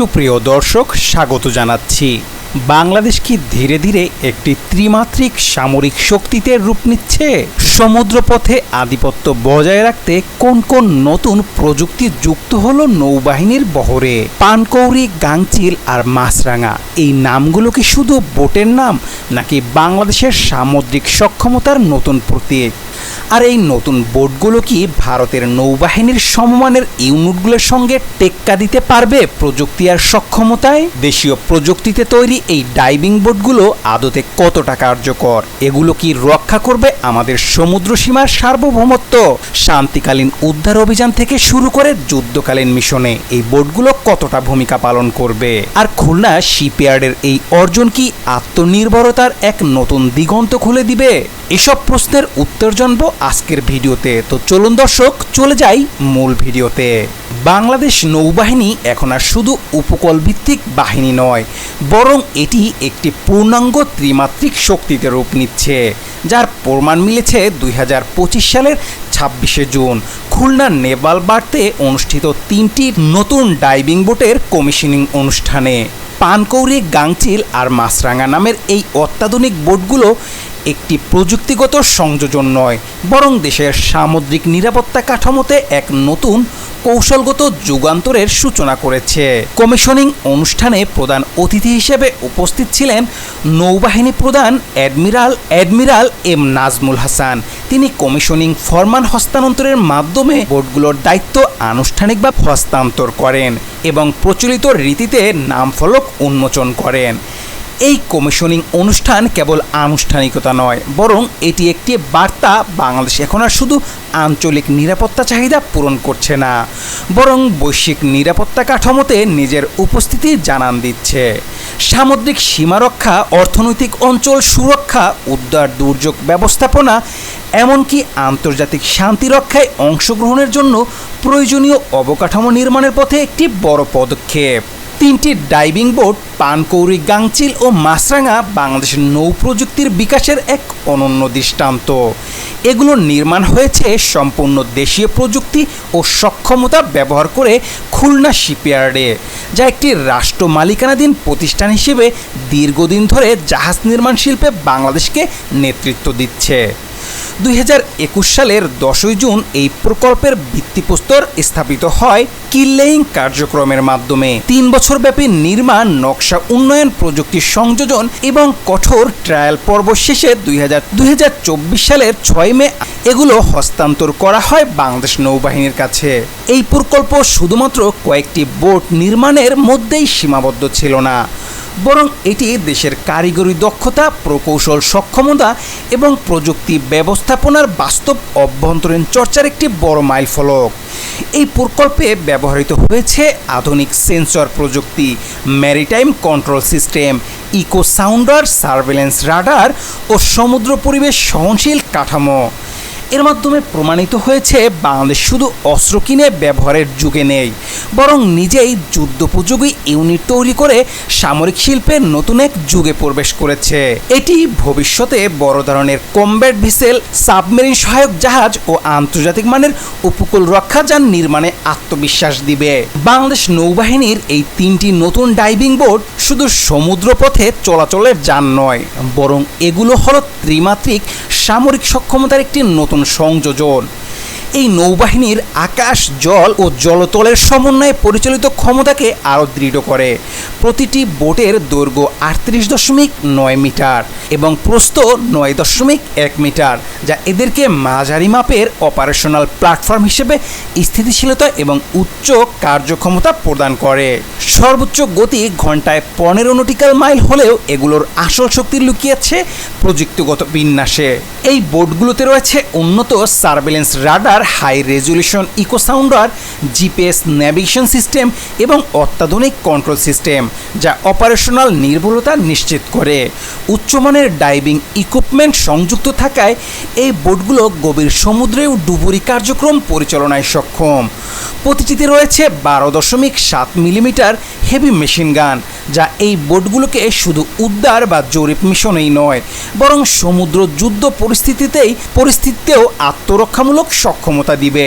সুপ্রিয় দর্শক, স্বাগত জানাচ্ছি। বাংলাদেশ কি ধীরে ধীরে একটি ত্রিমাত্রিক সামরিক শক্তিতে রূপ নিচ্ছে? সমুদ্রপথে আধিপত্য বজায় রাখতে কোন কোন নতুন প্রযুক্তি যুক্ত হলো নৌবাহিনীর বহরে? পানকৌড়ি, গাংচিল আর মাছরাঙা, এই নামগুলো কি শুধু বোটের নাম নাকি বাংলাদেশের সামুদ্রিক সক্ষমতার নতুন প্রতীক? আর এই নতুন বোটগুলো কি ভারতের নৌবাহিনীর সমমানের ইউনিটগুলোর সঙ্গে টেক্কা দিতে পারবে প্রযুক্তি আর সক্ষমতায়? দেশীয় প্রযুক্তিতে তৈরি এই ডাইভিং বোটগুলো আদতে কতটা কার্যকর? এগুলো কি রক্ষা করবে আমাদের সমুদ্র সীমার সার্বভৌমত্ব? শান্তিকালীন উদ্ধার অভিযান থেকে শুরু করে যুদ্ধকালীন মিশনে এই বোটগুলো কতটা ভূমিকা পালন করবে? আর খুলনা শিপইয়ার্ডের এই অর্জন কি আত্মনির্ভরতার এক নতুন দিগন্ত খুলে দিবে? এসব প্রশ্নের উত্তর জানব আজকের ভিডিওতে। তো চলুন দর্শক, চলে যাই মূল ভিডিওতে। বাংলাদেশ নৌবাহিনী এখন আর শুধু উপকূল ভিত্তিক বাহিনী নয়, বরং এটি একটি পূর্ণাঙ্গ ত্রিমাত্রিক শক্তিতে রূপ নিচ্ছে, যার প্রমাণ মিলেছে দুই হাজার পঁচিশ সালের ছাব্বিশে জুন। খুলনা নেভাল বার্তে অনুষ্ঠিত তিনটি নতুন ডাইভিং বোটের কমিশনিং অনুষ্ঠানে। পানকৌড়ি, গাংচিল আর মাছরাঙা নামের এই অত্যাধুনিক বোটগুলো একটি প্রযুক্তিগত সংযোজন নয়, বরং দেশের সামুদ্রিক নিরাপত্তা কাঠামোতে এক নতুন কৌশলগত যুগান্তরের সূচনা করেছে। কমিশনিং অনুষ্ঠানে প্রধান অতিথি হিসেবে উপস্থিত ছিলেন নৌবাহিনী প্রধান admiral admiral M Nazmul Hasan তিনি কমিশনিং ফরমান হস্তান্তরের মাধ্যমে বোটগুলোর দায়িত্ব আনুষ্ঠানিকভাবে হস্তান্তর করেন এবং প্রচলিত রীতিতে নামফলক উন্মোচন করেন। এই কমিশনিং অনুষ্ঠান কেবল আনুষ্ঠানিকতা নয়, বরং এটি একটি বার্তা, বাংলাদেশ এখন আর শুধু আঞ্চলিক নিরাপত্তা চাহিদা পূরণ করছে না, বরং বৈশ্বিক নিরাপত্তা কাঠামোতে নিজের উপস্থিতি জানান দিচ্ছে। সামুদ্রিক সীমারক্ষা অর্থনৈতিক অঞ্চল সুরক্ষা, উদ্ধার দুর্যোগ ব্যবস্থাপনা এমনকি আন্তর্জাতিক শান্তি রক্ষায় অংশগ্রহণের জন্য প্রয়োজনীয় অবকাঠামো নির্মাণের পথে একটি বড় পদক্ষেপ। তিনটি ডাইভিং বোট, পানকৌড়ি গাংচিল ও মাছরাঙা বাংলাদেশের নৌ প্রযুক্তির বিকাশের এক অনন্য দৃষ্টান্ত। এগুলো নির্মাণ হয়েছে সম্পূর্ণ দেশীয় প্রযুক্তি ও সক্ষমতা ব্যবহার করে খুলনা শিপইয়ার্ডে, যা একটি রাষ্ট্র মালিকানাধীন প্রতিষ্ঠান হিসেবে দীর্ঘদিন ধরে জাহাজ নির্মাণ শিল্পে বাংলাদেশকে নেতৃত্ব দিচ্ছে। দুই হাজার একুশ সালের দশই জুন এই প্রকল্পের ভিত্তিপ্রস্তর স্থাপিত হয় কিল্লেইং কার্যক্রমের মাধ্যমে। তিন বছরব্যাপী নির্মাণ, নকশা উন্নয়ন প্রযুক্তি সংযোজন এবং কঠোর ট্রায়াল পর্ব শেষে দুই হাজার চব্বিশ সালের ছয় মে এগুলো হস্তান্তর করা হয় বাংলাদেশ নৌবাহিনীর কাছে। এই প্রকল্প শুধুমাত্র কয়েকটি বোট নির্মাণের মধ্যেই সীমাবদ্ধ ছিল না বরং এটি দেশের কারিগরি দক্ষতা, প্রকৌশল সক্ষমতা এবং প্রযুক্তি ব্যবস্থাপনার বাস্তব অভ্যন্তরীণ চর্চার একটি বড় মাইলফলক এই প্রকল্পে ব্যবহৃত হয়েছে আধুনিক সেন্সর প্রযুক্তি maritime control system, echo sounder surveillance radar ও সমুদ্র পরিবেশ সহনশীল কাঠামো। এর মাধ্যমে প্রমাণিত হয়েছে, বাংলাদেশ শুধু অস্ত্র কিনে ব্যবহারের যুগে নেই, বরং নিজেই যুদ্ধোপযোগী ইউনিট তৈরি করে সামরিক শিল্পের নতুন এক যুগে প্রবেশ করেছে। এটি ভবিষ্যতে বড় ধরনের কমব্যাট ভিসেল, সাবমেরিন সহায়ক জাহাজ ও আন্তর্জাতিক মানের উপকূল রক্ষা যান নির্মাণে আত্মবিশ্বাস দিবে। বাংলাদেশ নৌবাহিনীর এই তিনটি নতুন ডাইভিং বোর্ড শুধু সমুদ্রপথে চলাচলের যান নয়, বরং এগুলো হলো ত্রিমাত্রিক সামরিক সক্ষমতার একটি নতুন সংযোজন। এই নৌবাহিনীর আকাশ, জল ও জলতলের সমন্বয়ে পরিচালিত ক্ষমতাকে আরও দৃঢ় করে। প্রতিটি বোটের দৈর্ঘ্য আটত্রিশ দশমিক নয় মিটার এবং প্রস্থ নয় দশমিক এক মিটার, যা এদেরকে মাঝারি মাপের অপারেশনাল প্ল্যাটফর্ম হিসেবে স্থিতিশীলতা এবং উচ্চ কার্যক্ষমতা প্রদান করে। সর্বোচ্চ গতি ঘন্টায় পনেরো নটিক্যাল মাইল হলেও এগুলোর আসল শক্তি লুকিয়েছে প্রযুক্তিগত বিন্যাসে। এই বোটগুলোতে রয়েছে উন্নত surveillance radar high resolution echo sounder GPS navigation system এবং অত্যাধুনিক কন্ট্রোল সিস্টেম, যা অপারেশনাল নির্ভুলতা নিশ্চিত করে। উচ্চমানের ডাইভিং ইকুইপমেন্ট সংযুক্ত থাকায় এই বোটগুলো গভীর সমুদ্রেও ডুবুরি কার্যক্রম পরিচালনায় সক্ষম। প্রতিটিতে রয়েছে বারো দশমিক সাত মিলিমিটার হেভি মেশিন গান, যা এই বোটগুলোকে শুধু উদ্ধার বা জরিপ মিশনেই নয়, বরং সমুদ্র যুদ্ধ পরিস্থিতিতেই পরিস্থিতিতেও আত্মরক্ষামূলক সক্ষমতা দিবে।